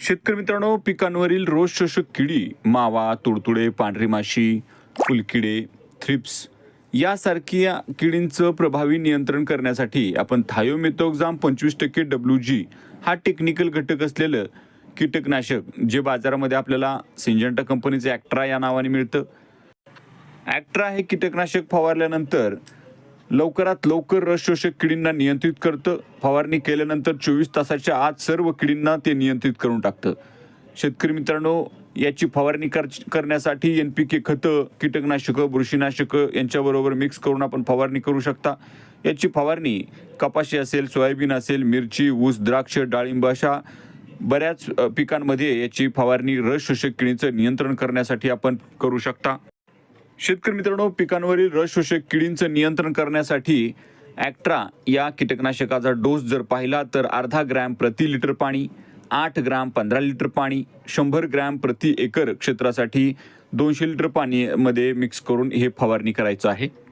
शेतकरी मित्रांनो पिकांवरील रोज शोषक किडी मावा तुडतुडे पांढरी माशी फुलकिडे थ्रिप्स यासारख्या किडींचं प्रभावी नियंत्रण करण्यासाठी आपण थायोमेथोक्झाम पंचवीस टक्के डब्ल्यू जी हा टेक्निकल घटक असलेलं कीटकनाशक जे बाजारामध्ये आपल्याला सिंजंटा कंपनीचं ॲक्ट्रा या नावाने मिळतं. ॲक्ट्रा हे कीटकनाशक फवारल्यानंतर लवकरात लवकर रस शोषक किडींना नियंत्रित करतं. फवारणी केल्यानंतर चोवीस तासाच्या आत सर्व किडींना ते नियंत्रित करून टाकतं. शेतकरी मित्रांनो याची फवारणी कर करण्यासाठी एन पी के खतं कीटकनाशकं बुरशीनाशकं यांच्याबरोबर मिक्स करून आपण फवारणी करू शकता. याची फवारणी कपाशी असेल सोयाबीन असेल मिरची ऊस द्राक्ष डाळिंब अशा बऱ्याच पिकांमध्ये याची फवारणी रस शोषक किडीचं नियंत्रण करण्यासाठी आपण करू शकता. शेतकरी मित्रांनो पिकांवरील रस शोषक किडींचं नियंत्रण करण्यासाठी ॲक्ट्रा या कीटकनाशकाचा डोस जर पाहिला तर अर्धा ग्रॅम प्रति लिटर पाणी आठ ग्राम पंधरा लिटर पाणी शंभर ग्रॅम प्रति एकर क्षेत्रासाठी दोनशे लिटर पाणीमध्ये मिक्स करून हे फवारणी करायचं आहे.